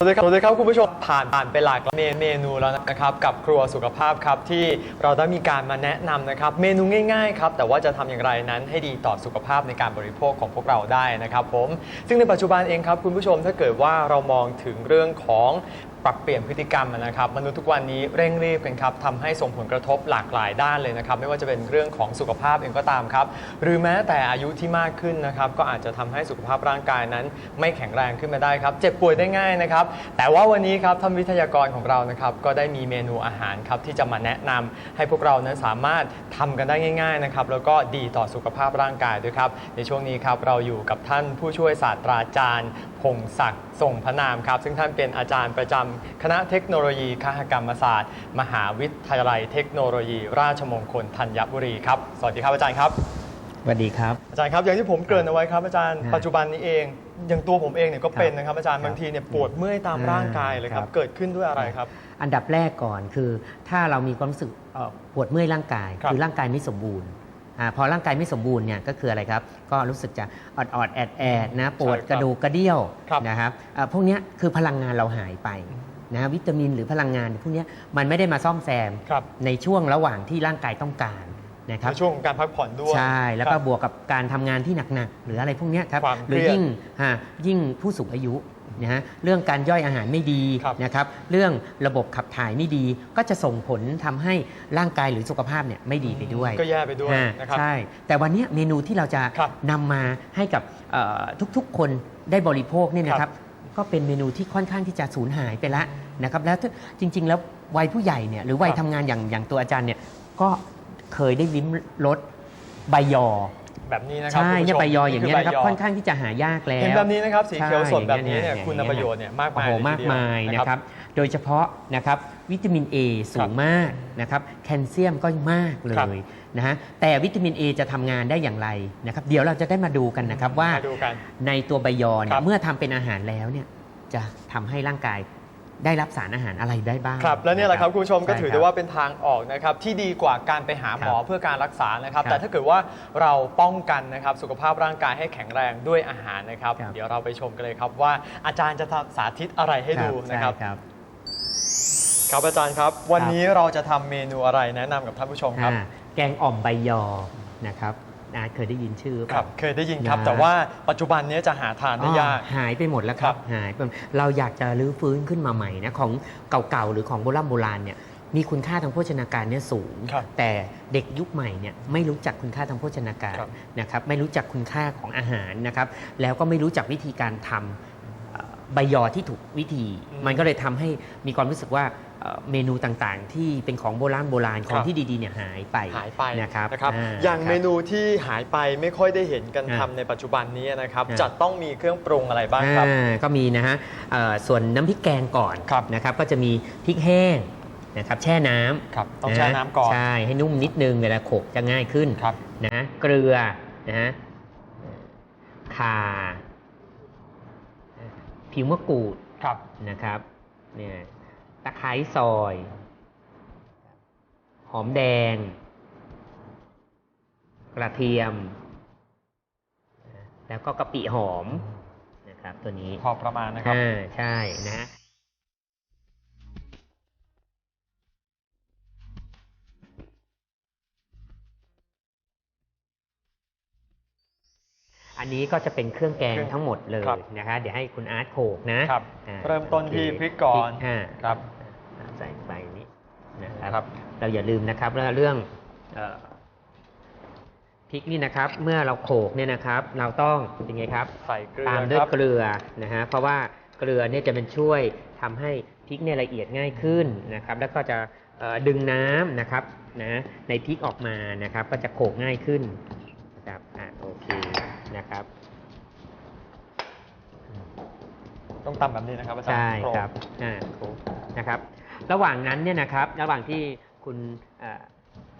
สวัสดีครับสวัสดีครับคุณผู้ชมผ่านผ่านไปหลากเมเมนูแล้วนะครับกับครัวสุขภาพครับที่เราได้มีการมาแนะนำนะครับเมนูง่ายๆครับแต่ว่าจะทำอย่างไรนั้นให้ดีต่อสุขภาพในการบริโภคของพวกเราได้นะครับผมซึ่งในปัจจุบันเองครับคุณผู้ชมถ้าเกิดว่าเรามองถึงเรื่องของปรับเปลี่ยนพฤติกรรมนะครับมนุษย์ทุกวันนี้เร่งรีบกันครับทำให้ส่งผลกระทบหลากหลายด้านเลยนะครับ ไม่ว่าจะเป็นเรื่องของสุขภาพเองก็ตามครับ หรือแม้แต่อายุที่มากขึ้นนะครับก็อาจจะทำให้สุขภาพร่างกายนั้น ไม่แข็งแรงขึ้นมาได้ครับ เจ็บป่วยได้ง่ายนะครับ แต่ว่าวันนี้ครับท่านวิทยากรของเรานะครับก็ได้มีเมนูอาหารครับที่จะมาแนะนำให้พวกเรานั้นสามารถทำกันได้ง่ายๆนะครับแล้วก็ดีต่อสุขภาพร่างกายด้วยครับในช่วงนี้ครับเราอยู่กับท่านผู้ช่วยศาสตราจารย์พงศักดิ์ส่งพระนามครับ ซึ่งท่านเป็นอาจารย์ประจำคณะเทคโนโลยีคหกรรมศาสตร์ มหาวิทยาลัยเทคโนโลยี ราชมงคลธัญบุรีครับสวัสดีครับอาจารย์ครับสวัสดีครับอาจารย์ครับอย่างที่ผมเกริ่นเอาไว้ครับอาจารย์ครับปัจจุบันนี้เองอย่างตัวผมเองเนี่ยก็เป็นนะครับอาจารย์ครับบางทีเนี่ยปวดเมื่อยตามอ่าร่างกายเลยครับครับเกิดขึ้นด้วยอะไรครับ อันดับแรกก่อนคือถ้าเรามีความรู้สึกเอ่อปวดเมื่อยร่างกายครับคือร่างกายไม่สมบูรณ์อา พอร่างกายไม่สมบูรณ์เนี่ยก็คืออะไรครับ ก็รู้สึกจะอดอดๆแอดแอดๆนะปวดใช่ครับกระดูกกระเดี่ยวครับนะครับอ่าพวกเนี้ยคือพลังงานเราหายไปนะวิตามินหรือพลังงานพวกเนี้ยมันไม่ได้มาซ่อมแซมครับในช่วงระหว่างที่ร่างกายต้องการนะครับในช่วงของการพักผ่อนด้วย ใช่ แล้วคก็รับบวกกับการทำงานที่หนักๆ หรืออะไรพวกเนี้ยครับความหรือเครียดยิ่งฮะยิ่งผู้สูงอายุ นะฮะเรื่องการย่อยอาหารไม่ดีครับนะครับเรื่องระบบขับถ่ายไม่ดี ก็จะส่งผลทำให้ร่างกายหรือสุขภาพเนี่ยไม่ดีไปด้วยก็แย่ไปด้วยฮะนะครับใช่แต่วันเนี้ยเมนูที่เราจะครับนำมาให้กับเอ่อทุกๆคนได้บริโภคเนี่ยนะคครัรับบก็เป็นเมนูที่ค่อนข้างที่จะสูญหายไปแล้วนะครับแล้วถ้าจริง ๆ แล้ววัยผู้ใหญ่เนี่ยหรือวัยครับทำงานอย่างอย่างตัวอาจารย์เนี่ยก็เคยได้ลิ้มรสใบยอ แบบนี้นะครับใช่คุณผู้เนี่ยชมใบยออย่างเงี้ยนะครับใค่อนข้างที่จะหายากแล้วเห็นแบบนี้นะครับสีเขียวสดแบบนี้ใช่เนี่ยอย่างเงี้ยคุณเนี่ยประโยชน์เนี่ยมากโอ้มายโหเลยมากทีเดียวมายนะนะคครัรับบโดยเฉพาะนะครับวิตามิน A สูงมากนะครับแคลเซียมก็มากเลครับยนะฮะแต่วิตามิน A จะทำงานได้อย่างไรนะครับเดี๋ยวเราจะได้มาดูกันนะครับว่ามาดูกันในตัวใบยอเนี่ครัยบเมื่อทำเป็นอาหารแล้วเนี่ยจะทำให้ร่างกาย ได้รับสารอาหารอะไรได้บ้างครับและเนี่ยแหละครับนะคุณผู้ชมก็ใถือได้ว่าเป็นทางออกนะครับที่ดีกว่าการไปหาหมอครับเพื่อการรักษานะครับครับ แต่ถ้าเกิดว่าเราป้องกันนะครับสุขภาพร่างกายให้แข็งแรงด้วยอาหารนะครับครับเดี๋ยวเราไปชมกันเลยครับว่าอาจารย์จะสาธิตอะไรให้ดูนะครับใช่ครับ ครับอาจารย์ครับ วันนี้เราจะทำเมนูอะไรแนะนำกับท่านผู้ชมครับอ่าแกงอ่อมใบยอนะครับ อาเคยได้ยินชื่อครับปล่าเคยได้ยินครับ นะ แต่ว่าปัจจุบันนี้จะหาทานได้ยาก อ๋อหายไปหมดแล้วคครัรับบหายไปเราอยากจะรื้อฟื้นขึ้นมาใหม่นะของเก่าๆหรือของโบราณโบราณเนี่ยมีคุณค่าทางโภชนาการเนี่ยสูง ครับแต่เด็กยุคใหม่เนี่ยไม่รู้จักคุณค่าทางโภชนาการครับนะครับไม่รู้จักคุณค่าของอาหารนะครับแล้วก็ไม่รู้จักวิธีการทำเอ่อใบยอที่ถูกวิธี อืม มันก็เลยทำให้มีความรู้สึกว่า เอ่อเมนูต่างๆ ที่เป็นของโบราณโบราณขอคงรับที่ดีๆเนี่ยหายไปหายไปนะครับนะครับอ่าอย่างครับเมนูที่หายไปไม่ค่อยได้เห็นกันอ่าทำในปัจจุบันนี้นะครับอ่าจะต้องมีเครื่องปรุงอะไรบ้างครับอ่าก็มีนะฮะเอ่อส่วนน้ำพริกแกงก่อนครับนะครับก็จะมีพริกแห้งนะครับแช่น้ำครับต้องแช่น้ำก่อนใช่ให้นุ่มนิดนึงเวลาโขลกจะง่ายขึ้นครับนะเกลือนะฮะข่าผิวมะกรูดครับนะครับเนี่ยตะไคร้ซอย หอมแดง กระเทียม แล้วก็กะปิหอมนะครับตัวนี้พอประมาณนะครับอ่าใช่นะฮะอันนี้ก็จะเป็นเครื่องแกงเครื่องทั้งหมดเลยครับนะคะ เดี๋ยวให้คุณอาร์ตโขลกนะครับอ่าเริ่มต้นที่โอเคพริกก่อนอ่าครับอ่า ใส่ไปนี้นะคครัรับบเราอย่าลืมนะครับเรื่องเรื่องเอ่อพริกนี่นะครับเมื่อเราโขลกเนี่ยนะครับ เราต้องเป็นไงครับใส่เกลือตามด้วยครับเกลือนะฮะเพราะว่าเกลือเนี่ยจะเป็นช่วยทำให้พริกเนี่ยละเอียดง่ายขึ้นนะครับ แล้วก็จะเอ่อดึงน้ำนะครับนะในพริกออกมานะครับ ก็จะโขลกง่ายขึ้นนะครับอะโอเคนะครับ ต้องตำแบบนี้นะครับอาจารย์ใช่โคกครับอ่าโขลกนะครับ ระหว่างนั้นเนี่ยนะครับ ระหว่างที่คุณเอ่อ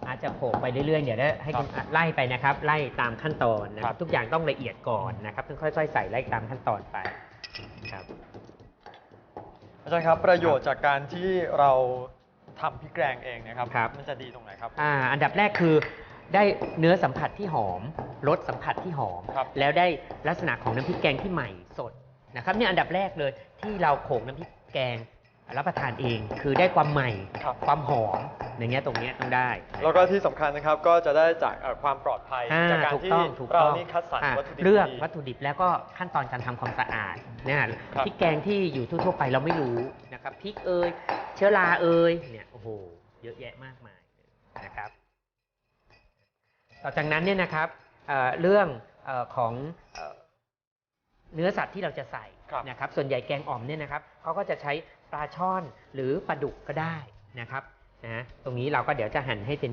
อาจจะโขลกไปเรื่อยๆ เดี๋ยวได้ให้คุณอาร์ตไล่ไปนะครับ ไล่ตามขั้นตอนนะคครัรับบทุกอย่างต้องละเอียดก่อนนะครับต้องค่อย ๆ ใส่ไล่ตามขั้นตอนไปครับอาจารย์ครับประโยชน์จากการที่เราทำพริกแกงเองนะครับครับมันจะดีตรงไหนครับอ่าอันดับแรกคือได้เนื้อสัมผัสที่หอมรสสัมผัสที่หอมครับแล้วได้ลักษณะของน้ำพริกแกงที่ใหม่สดนะครับเนี่ยอันดับแรกเลยที่เราโขลกน้ำพริกแกง รับประทานเอง คือได้ความใหม่ ครับ ความหอมอย่างเงี้ยตรงเนี้ยต้องได้ แล้วก็ที่สำคัญนะครับก็จะได้จากเอ่อความปลอดภัย อ่าจากการถูกที่ต้องถูกเราต้องนี่คัดสรรอ่าวัตถุดิบเลือกดี วัตถุดิบแล้วก็ขั้นตอนการทำความสะอาดเนี่ยครับ พริกแกงที่อยู่ทั่วๆไปเราไม่รู้นะครับพริกเอยเชื้อราเอยเนี่ยโอ้โหเยอะแยะมากมายนะครับ ต่อจากนั้นเนี่ยนะครับเอ่อเรื่องเออของเอ่อเนื้อสัตว์ที่เราจะใส่ครับ นะครับส่วนใหญ่แกงอ่อมเนี่ยนะครับเขาก็จะใช้ปลาช่อนหรือปลาดุกก็ได้นะครับนะตรงนี้เราก็เดี๋ยวจะหั่นให้เป็น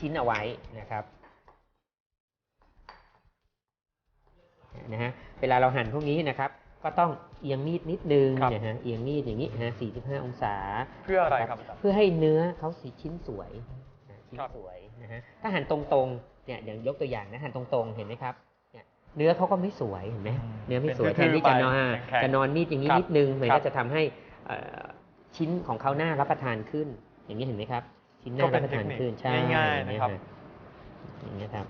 ชิ้นๆเอาไว้นะครับนะฮะเวลาเราหั่นพวกนี้นะครับ ก็ต้องเอียงมีดนิดนึงครับนะฮะเอียงมีดอย่างนี้นะฮะ45 องศา เพื่ออะไรครับอาจารย์เพื่อให้เนื้อเขาสีชิ้นสวยนะชิ้นครับสวยนะฮะถ้าหั่นตรงๆเนี่ยอย่างยกตัวอย่างนะหั่นตรงๆเห็นไหมครับ เนี่ยเนื้อเขาก็ไม่สวยเห็นไหมอืมเนื้อไม่สวยเป็นแทนที่จะนอนแข็งๆจะนอนมีดอย่างนี้ครับนิดนึงมันครัก็บจะทำให้เอ่อชิ้นของเขาหน้ารับประทานขึ้น อย่างนี้เห็นไหมครับ ชิ้นหก็น้าเป็รันบประทานขึ้นเทคนิคใช่ง่ายๆนะครับอย่างนี้ยครับ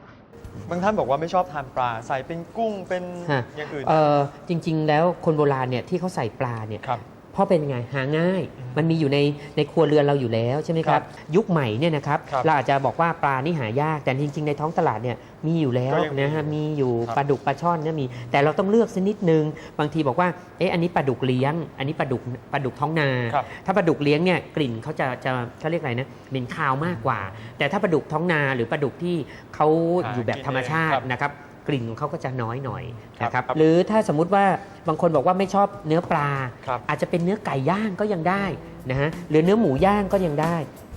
บางท่านบอกว่าไม่ชอบทานปลาใส่เป็นกุ้งเป็นฮะอย่างอื่นเออจริง ๆ แล้วคนโบราณเนี่ยที่เขาใส่ปลาเนี่ยครับ เพราะเป็นไงหาง่ายอืมมันมีอยู่ในในครัวเรือนเราอยู่แล้วใช่ไหมคครัรับบยุคใหม่เนี่ยนะครับครับเราอาจจะบอกว่าปลานี่หายากแต่จริง ๆ ในท้องตลาดเนี่ยมีอยู่แล้วก็ยังมีนะฮะมีอยู่ครับปลาดุกปลาช่อนเนี่ยมี แต่เราต้องเลือกสักนิดนึง บางทีบอกว่าเอ๊ะอันนี้ปลาดุกเลี้ยง อันนี้ปลาดุกปลาดุกท้องนาครับถ้าปลาดุกเลี้ยงเนี่ยกลิ่นเขาจะจะเขาเรียกอะไรนะเหม็นคาวมากกว่า แต่ถ้าปลาดุกท้องนาหรือปลาดุกที่เขาหาอยู่แบบธรรมชากิตินเองครับนะครับ กลิ่นของเขาก็จะน้อยหน่อยนะคครัรับบหรือถ้าสมมุติว่าบางคนบอกว่าไม่ชอบเนื้อปลาครับอาจจะเป็นเนื้อไก่ย่างก็ยังได้นะฮะหรือเนื้อหมูย่างก็ยังได้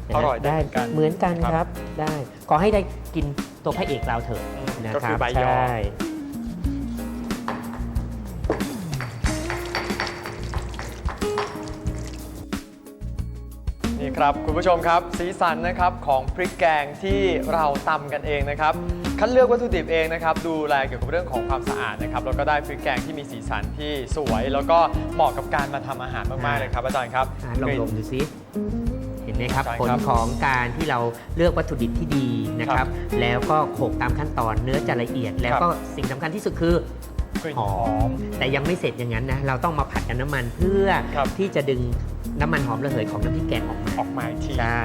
นะฮะอร่อยได้ได้เหมือนกันเหมือนกันครับครับได้ขอให้ได้กินตัวพระเอกเราเถอะนะก็คคืรัอบใบยอใช่นี่ครับคุณผู้ชมครับสีสันนะครับของพริกแกงที่เราตำกันเองนะครับ คัดเลือกวัตถุดิบเองนะครับดูแลเกี่ยวกับเรื่องของความสะอาดนะครับแล้วก็ได้พริกแกงที่มีสีสันที่สวย แล้วก็เหมาะกับการมาทำอาหารมากๆเลยครับอาจารย์ครับอะลองลองดูซิเห็นไหมครับ ใช่ผลครับของการที่เราเลือกวัตถุดิบที่ดีนะคครัรับ บ แล้วก็โขลกตามขั้นตอนเนื้อจะละเอียด แล้วครับก็สิ่งสำคัญที่สุดคือ กลิ่นหหออมมแต่ยังไม่เสร็จอย่างนั้นนะเราต้องมาผัดกับน้ำมันเพื่อครับ ที่จะดึงน้ำมันหอมระเหยของน้ำพริกแกงออกมาออกมาอีกที ใช่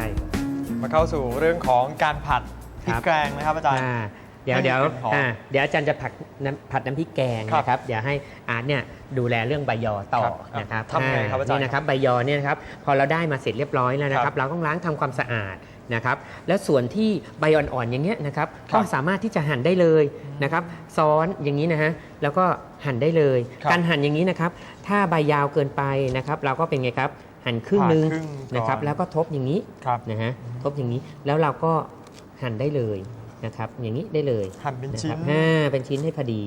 มาเข้าสู่เรื่องของการผัด พริกครับแกงนะครับอาจารย์อ่าเดี๋ยวให้เดี๋ยวกลิ่นหอมอ่าเดี๋ยวอาจารย์จะผัดน้ำผัดน้ำพริกแกงครับนะครับเดี๋ยวให้อาร์ตเนี่ยดูแลเรื่องใบยอต่อครับนะครับทำไงครับอาจารย์นี่นะครับใบยอเนี่ยนะครับพอเราได้มาเสร็จเรียบร้อยแล้วนะคครัรับบเราต้องล้างทำความสะอาดนะครับ แล้วส่วนที่ใบอ่อนๆอย่างเงี้ยนะครับครับก็สามารถที่จะหั่นได้เลยนะครับ ซ้อนอย่างนี้นะฮะแล้วก็หั่นได้เลยครับการหั่นอย่างนี้นะครับ ถ้าใบยาวเกินไปนะครับ เราก็เป็นไงครับหั่นครึ่งหนึงผ่าครึ่งก่อนนะครับแล้วก็ทบอย่างนี้ครับนะฮะทบอย่างนี้แล้วเราก็ หั่นได้เลยนะครับอย่างนี้ได้เลยหั่นเป็นนะชิ้คนรับอ่าเป็นชิ้นให้พอดี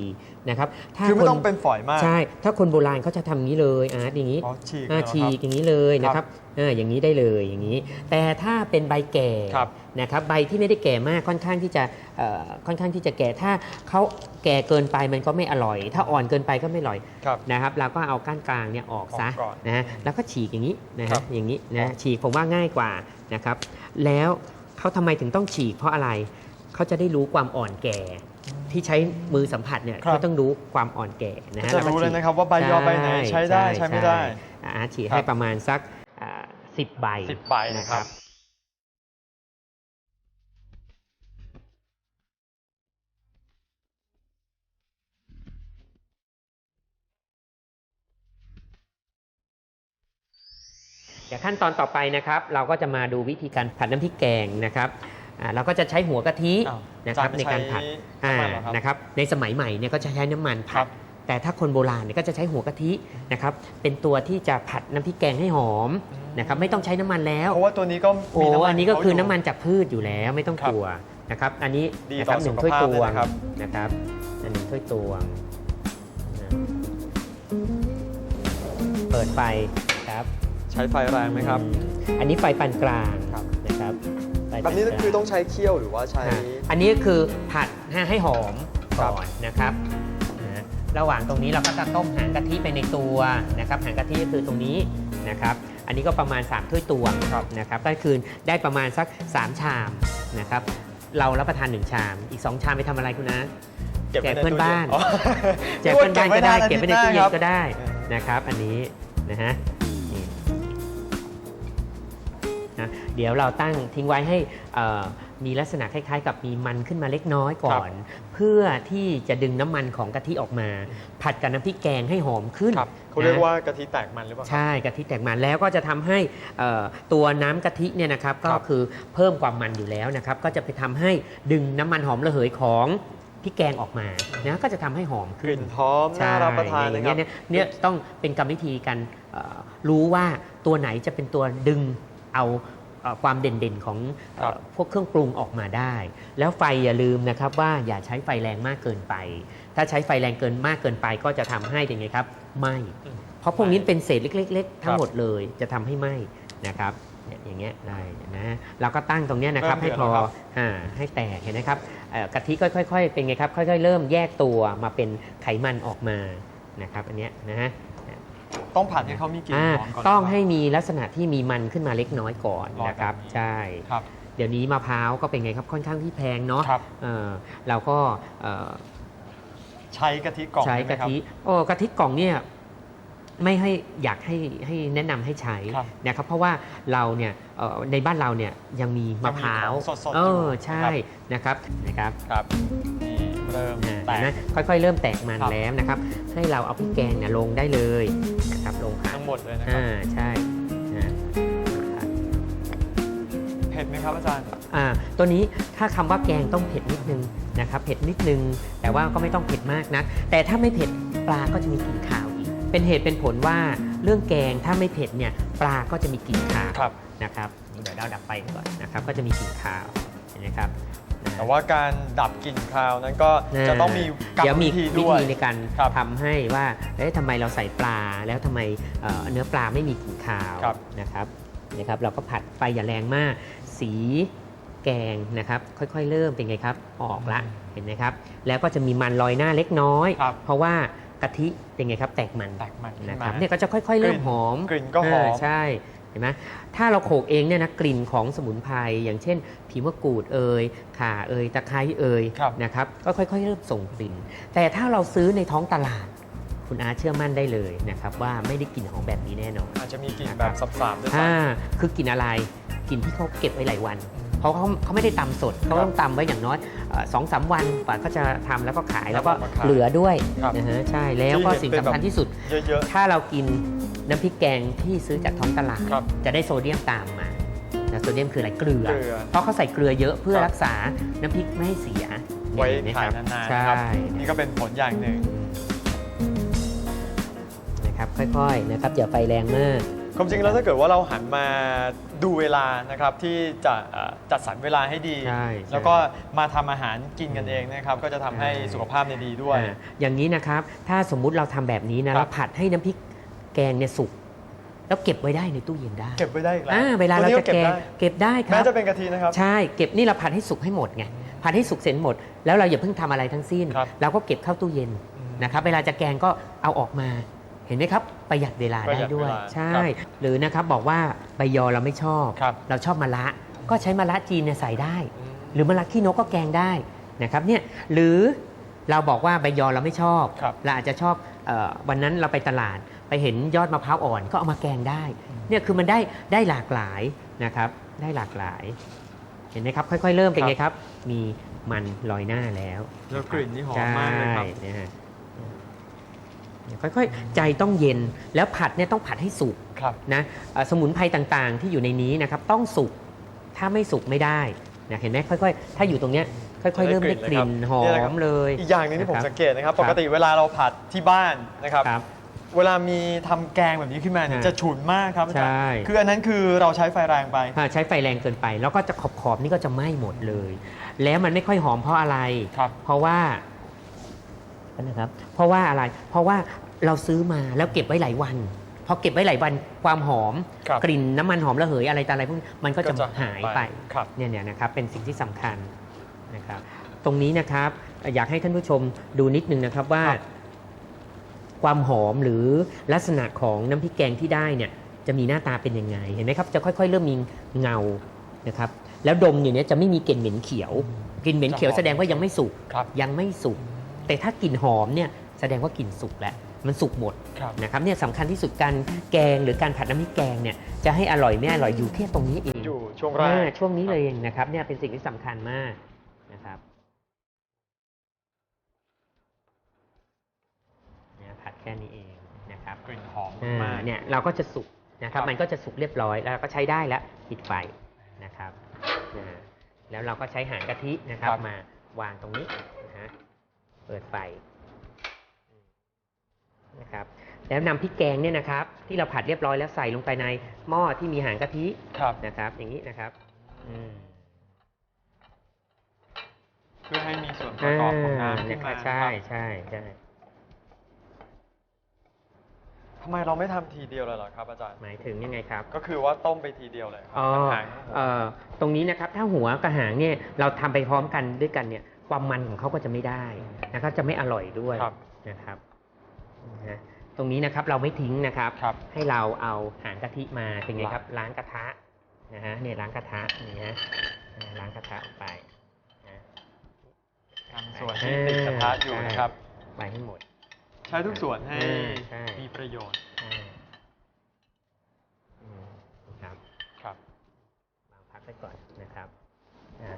นะครับคือไม่นต้องเป็นฝอยมากใช่ ถ้าคนโบราณเขาจะทำอย่างนี้เลยอาร์ตอย่างนี้อ๋อฉีกอ่าเหรอครับฉีกอย่างนี้เลยนะครับอ่าอย่างนี้ได้เลยอย่างนี้ แต่ถ้าเป็นใบแก่ครับนะครับใบที่ไม่ได้แก่มากค่อนข้างที่จะเอ่อค่อนข้างที่จะแก่ถ้าเขาแก่เกินไปมันก็ไม่อร่อย ถ้าอ่อนเกินไปก็ไม่อร่อยครับนะครับเราก็เอาก้านกลางเนี่ยออกซะออกก่อนนะฮะแล้วก็ฉีกอย่างนี้นะครัฮะบอย่างนี้ครันะบฉีกผมว่าง่ายกว่านะครับแล้ว เขาทำไมถึงต้องฉีกเพราะอะไร เขาจะได้รู้ความอ่อนแก่ ที่ใช้มือสัมผัสเนี่ยครับเขาต้องรู้ความอ่อนแก่นะฮะจะรู้เลยนะครับว่าใบยอใบไหนใช้ได้ใช้ไม่ได้อ่าฉีกครับให้ประมาณสักสิบใบสิบใบนะครับ ดี๋ยวขั้นตอนต่อไปนะครับ เราก็จะมาดูวิธีการผัดน้ำพริกแกงนะครับอ่าเราก็จะใช้หัวกะทิอ้าวนะครับอาจารย์ในการผัดใช้น้ำมันเหรอครับนะครับในสมัยใหม่เนี่ยก็จะใช้น้ำมันคผัรัด บ แต่ถ้าคนโบราณเนี่ยก็จะใช้หัวกะทินะครับ เป็นตัวที่จะผัดน้ำพริกแกงให้หอมอืม นะครับไม่ต้องใช้น้ำมันแล้วเพราะว่าตัวนี้ก็โอ้มีำมัอันนี้ก็คือเขายู่น้ำมันจากพืชอยู่แล้วไม่ต้องครับกลัวนะครับ อันนี้ดีนะต่คอรับหนึ่งสุขถ้วยภาพตวงเลยนะครับ นะครับอันหนึ่งถ้วยตวงนะเปิดไฟครับ ใช้ไฟแรงไหมครับ อันนี้ไฟปานกลางครับนะครับไฟแบปาบนนี้กลางคือต้องใช้เคี่ยวหรือว่าใช้ อ่าอันนี้คือผัดให้ให้หอมครับก่อนนะครับนะระหว่างตรงนี้เราก็จะต้มหางกะทิไปในตัวนะครับ หางกะทิก็คือตรงนี้นะครับ อันนี้ก็ประมาณ 3 ถ้วยตวงครับ นะครับ ก็คือได้ประมาณสัก 3 ชามนะครับ เรารับประทาน 1 ชาม อีก 2 ชามไปทำอะไรคุณนะเก็บไว้แจกในเพื่อนตู้ย็บ้านอ๋อแจกเพื่อนบ้านก็ได้ เก็บไว้ในตู้เย็นก็ได้อืมนะครับ อันนี้นะฮะ นี่นะเดี๋ยวเราตั้งทิ้งไว้ให้เอ่อมีลักษณะคล้ายๆ กับมีมันขึ้นมาเล็กน้อยก่อน เพื่อที่จะดึงน้ำมันของกะทิออกมา ผัดกับน้ำพริกแกงให้หอมขึ้นครับเขาเรียกนะว่ากะทิแตกมันหรือเปล่าครับใช่กะทิแตกมันแล้วก็จะทำให้เอ่อตัวน้ำกะทิเนี่ยนะครับก็ครับคือเพิ่มความมันอยู่แล้วนะครับก็จะไปทำให้ดึงน้ำมันหอมระเหยของพริกแกงออกมานะก็จะทำให้หอมกขึ้นลิ่นหอมน่ารับประทานอนะย่างครัเงี้บยเนี่ยเนี่ยต้องเป็นกรรมวิธีการเอ่อรู้ว่าตัวไหนจะเป็นตัวดึง เอาเอ่อความเด่นๆของเอ่อครับพวกเครื่องปรุงออกมาได้ แล้วไฟอย่าลืมนะครับว่าอย่าใช้ไฟแรงมากเกินไป ถ้าใช้ไฟแรงเกินมากเกินไปก็จะทำให้เป็นไงครับไหมอืมเพราะพวกนี้เป็นเศษเล็ก ๆ ทั้คงรับหมดเลยจะทำให้ไหมนะครับเนี่ยอย่างเงี้ยได้นะเราก็ตั้งตรงเนี้ยนะครับเริ่ให้มพเดืออดแล้วครับอ่าให้แตกเห็นไหมครับเอ่อกะทิก็ค่อย ๆ เป็นไงครับค่อย ๆ เริ่มแยกตัวมาเป็นไขมันออกมานะครับอันเนี้ยนะฮะ ต้องผัดให้เขามีกลิ่นอ่าหอมก่อนต้องครับให้มีลักษณะที่มีมันขึ้นมาเล็กน้อยก่อนรอนะครับแบบนี้ใช่ ครับ เดี๋ยวนี้มะพร้าวก็เป็นไงครับค่อนข้างที่แพงเนาะครับ เออเราก็เอ่อใช้กะทิกล่องใช้ได้ไหมกะครับ ทิโอ้กะทิกล่องเนี่ยไม่ให้อยากให้ให้แนะนำให้ใช้ครับนะครับ เพราะว่าเราเนี่ยเอ่อในบ้านเราเนี่ยยังมีมะพร้าวยังมีของสดๆเออยู่อใช่นะครับนะครับครับนี่เริ่มอ่าแตเห็นไหมกค่อยๆ เริ่มแตกมันครับ แล้วนะครับ ให้เราเอาพริกแกงเนี่ยลงได้เลยนะครับ ลงค่ะทั้งหมดเลยนะครับอ่าใช่นะครับเผ็ดไหมครับอาจารย์อ่าตัวนี้ถ้าคำว่าแกงต้องเผ็ดนิดนึงนะครับเผ็ดนิดนึง แต่ว่าก็ไม่ต้องเผ็ดมากนะแต่ถ้าไม่เผ็ดปลาก็จะมีกลิ่นคาวอีกเป็นเหตุเป็นผลว่าเรื่องแกงถ้าไม่เผ็ดเนี่ยปลาก็จะมีกลิ่นคาว ครับ นะครับนี่เดี๋ยวเราดับไฟก่อนนะครับ ก็จะมีกลิ่นคาวเห็นไหมครับนะ แต่ว่าการดับกลิ่นคาวนั้นก็จะต้องมีกรรเดี๋ยวมมีวิธีวิด้วยธีในการครับทำให้ว่าเอ๊ะทำไมเราใส่ปลาแล้วทำไมเอ่อเนื้อปลาไม่มีกลิ่นคาวครับนะครับนะครับ เราก็ผัดไฟอย่าแรงมาก สีแกงนะครับ ค่อยๆ เริ่มเป็นไงครับ ออกละเห็นไหมครับ แล้วก็จะมีมันลอยหน้าเล็กน้อยครับเพราะว่ากะทิเป็นไงครับ แตกมันแตกมันขึ้นนะคมารับเนี่ยก็จะค่อย ๆ เริ่มหอมกลิ่นก็หอมเใช่ เห็นไหมถ้าเราโขลกเองเนี่ยนะกลิ่นของสมุนไพรอย่างเช่นผิวมะกรูดเอ่ยข่าเอ่ยตะไคร้เอ่ยครับ นะครับก็ค่อยๆเริ่มส่งกลิ่น แต่ถ้าเราซื้อในท้องตลาด คุณอาเชื่อมั่นได้เลยนะครับว่าไม่ได้กลิ่นหอมแบบนี้แน่นอน อาจจะมีกลิ่นแบบสับๆด้วยซ้อ่าคือกลิ่นอะไรกลิ่นที่เขาเก็บไว้หลายวัน เพราะเขาเขาไม่ได้ตำสดเขาต้องตำไว้อย่างน้อยสองสามวันกว่าเขาจะทำแล้วก็ขายแล้วก็แล้วก็มาขายเหลือด้วยครับ นะฮะใช่แล้วก็ที่สิ่งเห็นเป็นสำคัญแบบที่สุดำเยอะ ถ้าเรากิน น้ำพริกแกงที่ซื้อจากท้องตลาด ครับจะได้โซเดียมตามมาแต่โซเดียมคืออะไรเกลือ เกลือเพราะเขาใส่เกลือเยอะเพื่อครับรักษาน้ำพริกไม่ให้เสียๆไว้เห็นหมขายครับนานๆใช่นะครับ นี่ก็เป็นผลอย่างหนึ่ง นะครับค่อยๆนะครับอย่าไฟแรงมาก ความจริงแล้วถ้าเกิดว่าเราหันมาดูเวลานะครับที่จะเอ่อจัดสรรเวลาให้ดี ใช่แล้วก็มาทำอาหารกินกันเองนะครับ ก็จะทำให้ใช่ สุขภาพเนี่ยดีด้วย อ่าอย่างนี้นะครับ ถ้าสมมุติเราทำแบบนี้นะครัเราบผัดให้น้ำพริก แกงเนี่ยสุกแล้วเก็บไว้ได้ในตู้เย็นได้เก็บไว้ได้อีกแล้วอ่าเวลาเราตัวนี้จะแกงได้เก็บได้คแม้รับจะเป็นกะทินะครับ ใช่เก็บนี่เราผัดให้สุกให้หมดไงผัดให้สุกเสร็จหมด แล้วเราอย่าเพิ่งทำอะไรทั้งสิ้นครับเราก็เก็บเข้าตู้เย็นอืมนะครับเวลาจะแกงก็เอาออกมาเห็นไหมครับ ประหยัดเวลาประได้หยัดด้วยเวลาใช่ครับหรือนะครับบอกว่าใบยอเราไม่ชอบครับเราชอบมะระก็ใช้มะระจีนเนี่ยใส่ได้อืมหรือมะระขี้นกก็แกงได้นะครับเนี่ยหรือเราบอกว่าใบยอเราไม่ชอบครับเราอาจจะชอบเออวันนั้นเราไปตลาด ไปเห็นยอดมะพร้าวอ่อนก็เอามาแกงได้เนี่ยคือมันได้ได้หลากหลายนะครับ ได้หลากหลาย เห็นไหมครับ ค่อย ๆ เริ่มเป็นไงครับ มีมันลอยหน้าแล้วแล้วกลิ่นนี่หอมมากเลยครับใช่นะฮะค่อยๆ ใจต้องเย็นแล้วผัดเนี่ยต้องผัดให้สุกครับนะเอ่อสมุนไพรต่างๆ ที่อยู่ในนี้นะครับต้องสุกถ้าไม่สุกไม่ได้นะเห็นไหมค่อยๆ ถ้าอยู่ตรงเนี้ยค่อยๆ เริ่มได้กลิ่นหอนี่แหละครับมเลย อีกอย่างหนึงที่ผมนะครับสังเกตนะครับครับ ปกติเวลาเราผัดที่บ้านนะครับครับ เวลามีทำแกงแบบนี้ขึ้นมาเนี่ยฮะจะฉุนมากครับอาจารย์ใช่ คืออันนั้นคือเราใช้ไฟแรงไปถ้าใช้ไฟแรงเกินไป แล้วก็จะขอบขอบๆนี่ก็จะไหม้หมดเลย แล้วมันไม่ค่อยหอมเพราะอะไร ครับ เพราะว่านะครับ เพราะว่าอะไร เพราะว่าเราซื้อมาแล้วเก็บไว้หลายวันพอเก็บไว้หลายวันความหอม ครับ กลิ่นน้ำมันหอมระเหยอะไรต่ออะไรพวกนี้มันก็จะก็จะหายไป ครับ เนี่ยเนี่ยนะครับเป็นสิ่งที่สำคัญนะครับตรงนี้นะครับอยากให้ท่านผู้ชมดูนิดนึงนะครับว่าครับ ความหอมหรือลักษณะของน้ำพริกแกงที่ได้เนี่ยจะมีหน้าตาเป็นยังไงเห็นไหมครับจะค่อย ๆ เริ่มมีเงานะครับแล้วดมอยู่เนี้ยจะไม่มีกลิ่นเหม็นเขียวกลิ่นเหม็นเขียวจะหอมแสดงว่ายังไม่สุกครับยังไม่สุกแต่ถ้ากลิ่นหอมเนี่ยแสดงว่ากลิ่นสุกแล้วมันสุกหมดครับนะครับเนี่ยสำคัญที่สุดการแกงหรือการผัดน้ำพริกแกงเนี่ยจะให้อร่อยไม่อร่อยอยู่แค่ตรงนี้เองอยู่ช่วงแรอ่ากช่วงนี้เลยเองนะครับเนี่ยเป็นสิ่งที่สำคัญมากนะครับเนี่ยผัด แค่นี้เองนะครับกลิ่นหอมอ่ามากเนี่ยเราก็จะสุกนะครับครับมันก็จะสุกเรียบร้อยแล้วเราก็ใช้ได้แล้วปิดไฟนะครับนะแล้วเราก็ใช้หางกะทินะครับมาวางตรงนี้นะฮะเปิดไฟนะครับแล้วนำพริกแกงเนี่ยนะครับที่เราผัดเรียบร้อยแล้วใส่ลงไปในหม้อที่มีหางกะทิครับนะครับ อย่างนี้นะครับอืมเพื่อให้มีส่วนประกอบของน้ำขึ้นนะคมารับใช่ใช่ใช่ ทำไมเราไม่ทำทีเดียวเลยเหรอครับอาจารย์ หมายถึงยังไงครับ ก็คือว่าต้มไปทีเดียวเลยครัอ๋อทั้งหางทั้งหัวเอ่อตรงนี้นะครับถ้าหัวกับหางเนี่ยเราทำไปพร้อมกันด้วยกันเนี่ย ความมันของเขาก็จะไม่ได้นะครับจะไม่อร่อยด้วยครับ นะครับนะฮะตรงนี้นะครับเราไม่ทิ้งนะครับ ครับ ให้เราเอาหางกะทิมาเป็นไงครับล้างกระทะนะฮะเนี่ยล้างกระทะนี่ฮะอ่าล้างกระทะออกไปนะทำส่วนที่ติดกระทะอยู่นะครับ ไปให้หมด ใช้ทุกส่วนให้อ่าใช่ มีประโยชน์ อ่าอืมนะครับครับ วางพักไว้ก่อนนะครับอ่า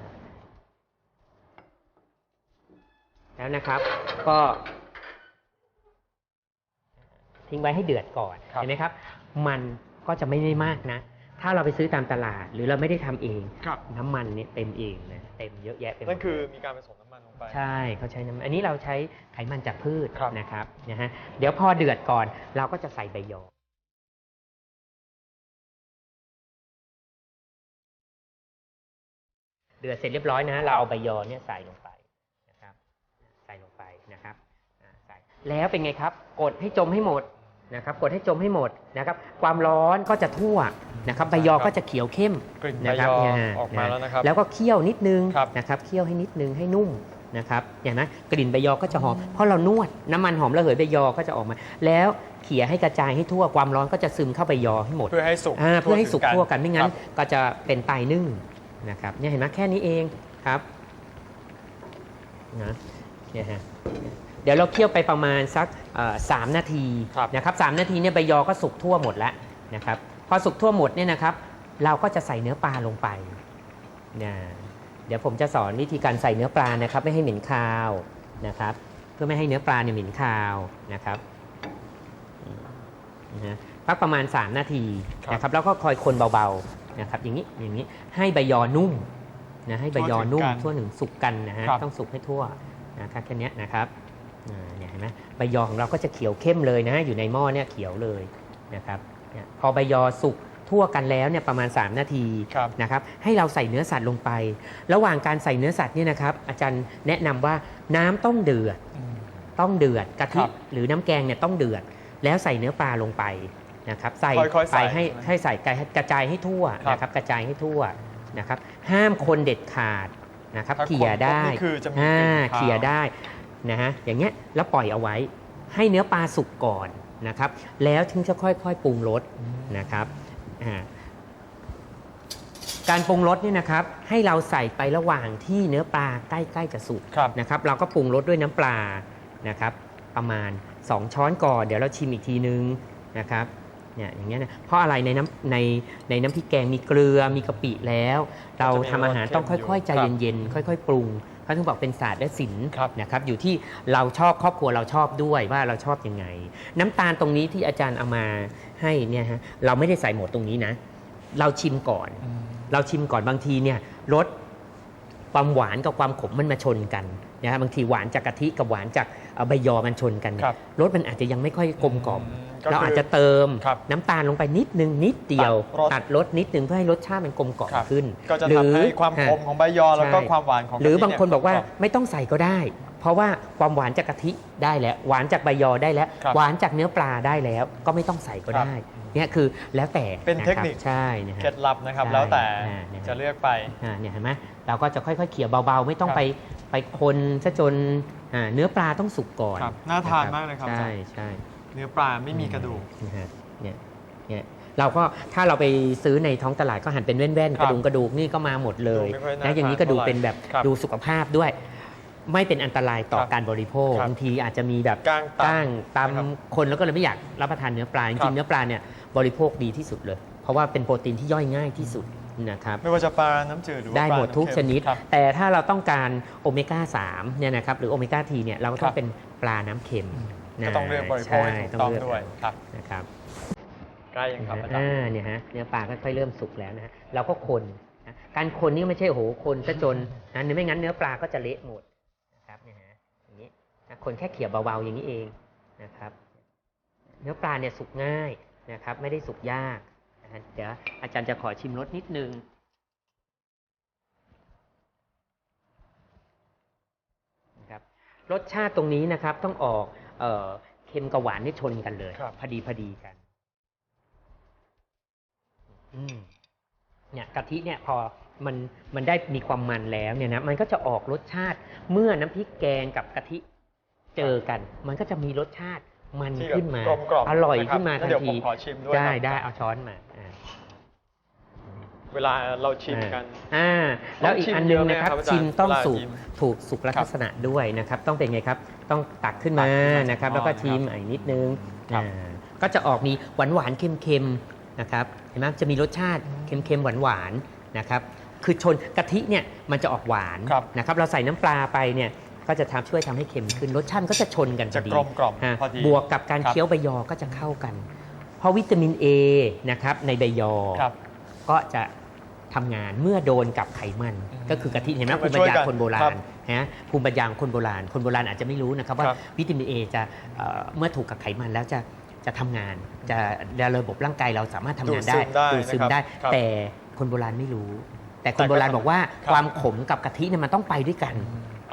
แล้วนะครับก็ทิ้งไว้ให้เดือดก่อนครับ เห็นไหมครับ มันก็จะไม่ได้มากนะ ถ้าเราไปซื้อตามตลาดหรือเราไม่ได้ทำเอง ครับ น้ำมันเนี่ยเต็มเองนะเต็มเยอะแยะไปหมดนั่นคือมีการผสมน้ำมันลง ไป ใช่เขาใช้น้ำอันนี้เราใช้ไขมันจากพืชครับ นะครับนะฮะเดี๋ยวพอเดือดก่อนเราก็จะใส่ใบยอเดือดเสร็จเรียบร้อยนะเราเอาใบยอเนี่ยใส่ลงไปนะครับ ใส่ลงไปนะครับอ่าใส่แล้วเป็นไงครับ กดให้จมให้หมดนะครับ กดให้จมให้หมดนะครับ ความร้อนก็จะทั่วนะครับใบยอก็จะเขียวเข้ม กลิ่นใบนะคยรับอเนี่ยออกมาแล้วนะครับ แล้วก็เคี่ยวนิดนึงครับ นะครับเคี่ยวให้นิดนึงให้นุ่ม นะครับอย่างนั้นกลิ่นใบยอก็จะหอม เพราะเรานวดน้ำมันหอมระเหยใบยอก็จะออกมา แล้วเขี่ยให้กระจายให้ทั่วความร้อนก็จะซึมเข้าใบยอให้หมด เพื่อให้สุกอ่าเพื่อให้สุกทั่วกันไม่งั้คนรับก็จะเป็นไตนึ่งนะครับเนี่ยเห็นไหมแค่นี้เองครับนะเนี่ยฮะเดี๋ยวเราเคี่ยวไปประมาณสักเอ่อสามนาทีครับนะครับสามนาทีเนี่ยใบยอก็สุกทั่วหมดแล้วนะครับพอสุกทั่วหมดเนี่ยนะครับ เราก็จะใส่เนื้อปลาลงไปนะ เดี๋ยวผมจะสอนวิธีการใส่เนื้อปลานะครับ ไม่ให้เหม็นคาวนะครับ เพื่อไม่ให้เนื้อปลาเนี่ยเหม็นคาวนะครับอืมนะฮะพักประมาณ 3 นาทีครับนะครับ แล้วก็คอยคนเบาๆนะครับ อย่างนี้อย่างนี้ให้ใบยอนุ่มนะให้ใบยอนุ่มทั่วถึงสุกกันนะฮะครับต้องสุกให้ทั่วนะครับแค่เนี้ยนะครับอ่าเนี่ยเห็นไหมใบยอของเราก็จะเขียวเข้มเลยนะ อยู่ในหม้อเนี่ยเขียวเลยนะครับเนี่ยพอใบยอสุก ทั่วกันแล้วเนี่ยประมาณ 3 นาทีครับนะครับให้เราใส่เนื้อสัตว์ลงไป ระหว่างการใส่เนื้อสัตว์เนี่ยนะครับอาจารย์แนะนำว่าน้ำต้องเดือดอืมต้องเดือดกะทิครับหรือน้ำแกงเนี่ยต้องเดือด แล้วใส่เนื้อปลาลงไปนะครับใส่ค่อยๆใส่ไปให้ใช่ไหมให้ใส่กระจายให้ทั่วครับนะครับกระจายให้ทั่วนะครับห้ามคนเด็ดขาดนะครับถ้าคนเขี่ยได้นี่คือจะมีกลิ่นอ่าคาวเขี่ยได้นะฮะอย่างเงี้ยแล้วปล่อยเอาไว้ให้เนื้อปลาสุกก่อนนะครับแล้วถึงจะค่อยๆปรุงรสนะครับอ่า การปรุงรสเนี่ยนะครับให้เราใส่ไประหว่างที่เนื้อปลาใกล้ๆจะสุกครับนะครับ เราก็ปรุงรสด้วยน้ำปลานะครับ ประมาณ 2 ช้อนก่อนเดี๋ยวเราชิมอีกทีนึงนะครับเนี่ยอย่างเงี้ยนะเพราะอะไรในน้ำในในน้ำพริกแกงมีเกลือมีกะปิแล้ว เราทำอาหารต้องค่อยๆ ใจเย็นๆค่อย ๆ ปรุง เขาถึงบอกเป็นศาสตร์และศิลป์ครับนะครับอยู่ที่เราชอบครอบครัวเราชอบด้วยว่าเราชอบยังไง น้ำตาลตรงนี้ที่อาจารย์เอามาให้เนี่ยฮะเราไม่ได้ใส่หมดตรงนี้นะ เราชิมก่อนอืมเราชิมก่อนบางทีเนี่ยรสความหวานกับความขมมันมาชนกัน นะฮะบางทีหวานจากกะทิกับหวานจากเอ่อใบยอมันชนกันเนี่ยครับรสมันอาจจะยังไม่ค่อยกลมกล่อม ก็เราคือาจจะเติมครับน้ำตาลลงไปนิดนึงนิดเดียว ตัดรส ตัดรสนิดนึงเพื่อให้รสชาติมันกลมกล่อมครับ ขึ้นก็จะหรืทำให้ความฮะคมของใบยอแล้วก็ใช่ความหวานของหรือกะทิบางคนบอกว่าเย ไม่ต้องใส่ก็ได้ เพราะว่าความหวานจากกะทิได้แล้ว หวานจากใบยอได้แล้ว ครับหวานจากเนื้อปลาได้แล้ว ก็ไม่ต้องใส่ก็ครับได้เนี่ยคือแล้วแต่เป็นเทคนิคะรับใช่นะฮะเคล็ดลับนะครับ ใช่แล้วแต่อ่าเนี่ย จะเลือกไป อ่าเนี่ยเห็นไหมเราก็จะค่อยๆเขี่ยเบาๆ ไม่ต้องครับไป ไปคนซะจนอ่าเนื้อปลาต้องสุกก่อนครับน่าทานะมากเลยครับใช่อาจารย์ใช่เนื้อปลาไม่มีกระดูกนะฮะเนี่ยเนี่ยเราก็ถ้าเราไปซื้อในท้องตลาดก็หั่นเป็นแว่นคๆรับกระดูกกระดูกนี่ก็มาหมดเลยดูไม่ค่อยน่านะอย่างนี้กระดูกทานเท่าไหร่เป็นแบบครับดูสุขภาพด้วย ไม่เป็นอันตรายต่อครับการบริโภคครับบางทีอาจจะมีแบบก้างต่ำก้างตามนะครับคนแล้วก็เลยไม่อยากรับประทานเนื้อปลาจครัริงบๆเนื้อปลาเนี่ยบริโภคดีที่สุดเลย เพราะว่าเป็นโปรตีนที่ย่อยง่ายที่สุด นะครับไม่ว่าจะปลาน้ำจืดหรือว่าได้ปลาหมดทุกำชเค็นิดครับแต่ถ้าเราต้องการโอเมก้า3เนี่ยนะครับหรือโอเมก้าทีเนี่ยเราก็ต้อครังบเป็นปลาน้ำเค็มนะก็ต้องเลือกบริโภคให้ถูกใช่ต้องเลืกด้วยครับนะครับใกล้ยังครับอาจารย์อ่าเนี่ยฮะเนื้อปลาค่อยๆเริ่มสุกแล้วนะฮะเราก็คนนะการคนนี่ไม่ใช่โอ้โหคนซะจนนะไม่งั้นเนื้อปลาก็จะเละหมดนะครับเนี่ยฮะอย่างนี้นะคนแค่เขี่ยเบาๆอย่างนี้เองนะครับ เนื้อปลาเนี่ยสุกง่ายนะครับ ไม่ได้สุกยากนะฮะ เดี๋ยวอาจารย์จะขอชิมรสนิดนึง นะครับ รสชาติตรงนี้นะครับ ต้องออกเอ่อเค็มกับหวานนี่ชนกันเลย ครับ พอดีพอดีกัน อืมเนี่ยกะทิเนี่ยพอมันมันได้มีความมันแล้วเนี่ยนะมันก็จะออกรสชาติเมื่อน้ำพริกแกงกับกะทิเจอกัน มันก็จะมีรสชาติ มันที่ขึ้นมากลมกล่อมอร่อยะคบขึ้นมาแล้วทันเดี๋ยวผทีมขอชิมด้วยได้ครับ ได้เอาช้อนมาอ่าเวลาเราชิมกัน อ่าแล้วอีกอันนึงนะครับ ต้องชิชิมมเยอะไหมครับอาจารย์ต้องเวลาสุกชิมถูกสุกลักษณะด้วยนะครับ ต้องเป็นไงครับ ต้องตักขึ้นมาตักขึ้นมานะครับอ๋อแล้วก็นะครับชิมอีกนิดนึงครับ อ่าก็จะออกมีหวานหวานๆเค็มๆนะครับเห็นไหมจะมีรสชาติเค็มๆหวานหวานๆนะครับ คือชนกะทิเนี่ยมันจะออกหวานครับ นะครับ เราใส่น้ำปลาไปเนี่ย ก็จะทำช่วยทำให้เค็มขึ้นรสชาติมันก็จะชนกันพจะอดีกลมกล่อมฮะพอดีบวกกับการครับเคี้ยวใบยอก็จะเข้ากัน เพราะวิตามิน A นะครับในใบยอครับก็จะทำงานเมื่อโดนกับไขมันอืมก็คือกะทิเห็นไหมคือภูมามิปัญญาช่วยกันคนโบราครัณบนะภูมิปัญญาของคนโบราณ คนโบราณอาจจะไม่รู้นะครับว่าครับวิตามิน A จะเอ่อเมื่อถูกกับไขมันแล้วจะจะทำงาน จะระบบร่างกายเราสามารถทำงานได้ดูดซึมได้ได้นะครับแต่คนโบราณไม่รู้ แต่คแต่นก็โบราณบอกว่าครับความขมกับกะทิเนี่ยมันต้องไปด้วยกัน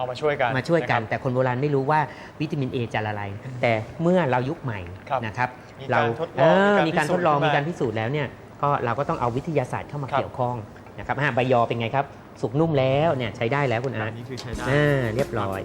เอามาช่วยกันมาช่วยกันะครับแต่คนโบราณไม่รู้ว่าวิตามิน A จะละลายแต่เมื่อเรายุคใหม่ครับนะครับมีเราการทดลองเออมีมีกาการรพิทสูจดน์ลองขึ้นมามีมีการพิสูจน์แล้วเนี่ยก็เราก็ต้องเอาวิทยาศาสตร์เข้ามาครับ เกี่ยวข้องนะครับอะใบยอเป็นไงครับ สุกนุ่มแล้วเนี่ยใช้ได้แล้วคุณอาร์ตนี่คือใช้ได้ อ่าเรียบร้อย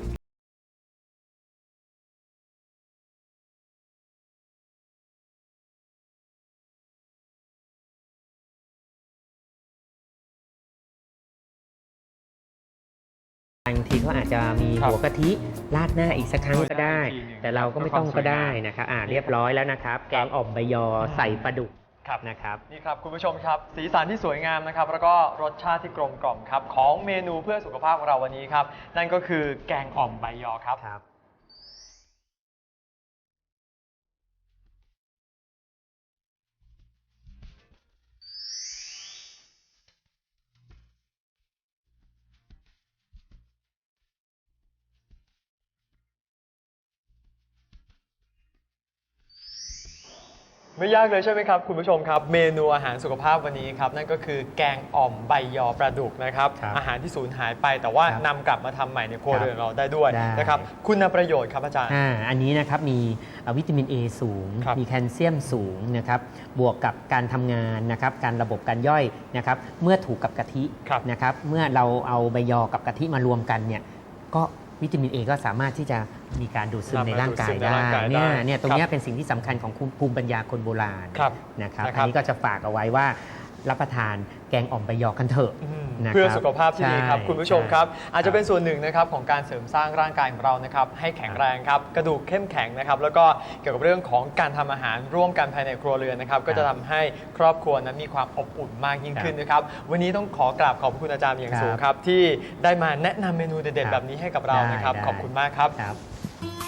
บางทีเขาอาจจะมีครับหัวกะทิราดหน้าอีกสักครั้งก็ได้อีกทีหนึ่งแต่เราก็ไม่เพื่อต้องความก็ได้สวยงามนะครับอ่าเรียบร้อยแล้วนะครับ แกงอ่อมใบยอใส่ปลาดุกครับนะครับนี่ครับคุณผู้ชมครับ สีสันที่สวยงามนะครับ แล้วก็รสชาติที่กลมกล่อมครับ ของเมนูเพื่อสุขภาพของเราวันนี้ครับ นั่นก็คือแกงอ่อมใบยอครับ ไม่ยากเลยใช่ไหมครับคุณผู้ชมครับ เมนูอาหารสุขภาพวันนี้ครับนั่นก็คือแกงอ่อมใบยอปลาดุกนะครับครับอาหารที่สูญหายไปแต่ว่าครับนำกลับมาทำใหม่ในครัวครับเรือนเราได้ด้วยได้ นะครับคุณประโยชน์ครับอาจารย์ อ่าอันนี้นะครับมีเอ่อวิตามิน A สูง ครับมีแคลเซียมสูงนะครับบวกกับการทำงานนะครับการระบบการย่อยนะครับเมื่อถูกกับกะทิครับนะครับเมื่อเราเอาใบยอกับกะทิมารวมกันเนี่ยก็ วิตามิน A ก็สามารถที่จะมีการดูดซึมนำมาในร่างกายดูดซึมในได้ร่างกายเนี่ยได้เนี่ยตรงครับเนี้ยเป็นสิ่งที่สำคัญของภูมิปัญญาคนโบราณครับนะครับนะครับอันนี้ก็จะฝากเอาไว้ว่า รับประทานแกงอ่อมใบยอกันเถอะอืมนะครับเพื่อสุขภาพที่ดีครับใช่คุณผู้ชมครับใช่อาจจะเป็นส่วนหนึ่งนะครับของการเสริมสร้างร่างกายของเรานะครับให้แข็งแรงครับกระดูกเข้มแข็งนะครับแล้วก็เกี่ยวกับเรื่องของการทำอาหารร่วมกันภายในครัวเรือนนะครับก็จะทำให้ครอบครัวนั้นมีความอบอุ่นมากยิ่งขึ้นนะครับวันนี้ต้องขอกราบขอบพระคุณอาจารย์อย่างสูงครับที่ได้มาแนะนำเมนูเด็ดๆแบบนี้ให้กับเรานะครับได้ขอบคุณมากครับครับ